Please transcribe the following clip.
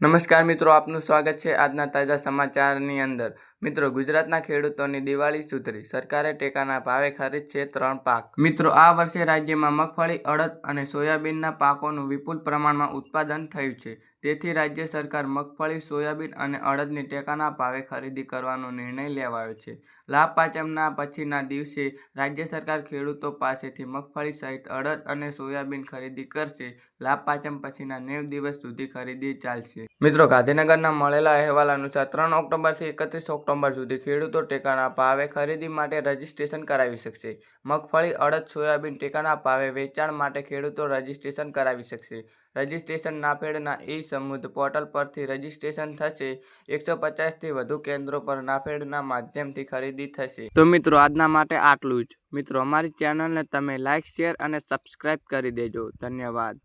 નમસ્કાર મિત્રો, આપનું સ્વાગત છે આજના તાજા સમાચારની અંદર. મિત્રો, ગુજરાતના ખેડૂતોની દિવાળી સુધરી. સરકારે ટેકાના ભાવે ખરીદ છે ત્રણ પાક. મિત્રો, આ વર્ષે રાજ્યમાં મગફળી, અડદ અને સોયાબીનના પાકોનું વિપુલ પ્રમાણમાં ઉત્પાદન થયું છે. તેથી રાજ્ય સરકાર મગફળી, સોયાબીન અને અડદની ટેકાના ભાવે ખરીદી કરવાનો નિર્ણય લેવાયો છે. લાભ પાંચમના પછીના દિવસે રાજ્ય સરકાર ખેડૂતો પાસેથી મગફળી સહિત અડદ અને સોયાબીન ખરીદી કરશે. લાભ પાંચમ પછીના નેવ દિવસ સુધી ખરીદી ચાલશે. મિત્રો, ગાંધીનગરના મળેલા અહેવાલ અનુસાર ત્રણ ઓક્ટોબરથી એકત્રીસ ઓક્ટોબર સુધી ખેડૂતો ટેકાના ભાવે ખરીદી માટે રજીસ્ટ્રેશન કરાવી શકશે. મગફળી, અડદ, સોયાબીન ટેકાના ભાવે વેચાણ માટે ખેડૂતો રજીસ્ટ્રેશન કરાવી શકશે. રજીસ્ટ્રેશન નાફેડના ઈ સમૃદ્ધ પોર્ટલ પરથી રજીસ્ટ્રેશન થશે. એકસો પચાસથી વધુ કેન્દ્રો પર નાફેડના માધ્યમથી ખરીદી થશે. તો મિત્રો, આજના માટે આટલું જ. મિત્રો, અમારી ચેનલને તમે લાઇક શેર અને સબસ્ક્રાઈબ કરી દેજો. ધન્યવાદ.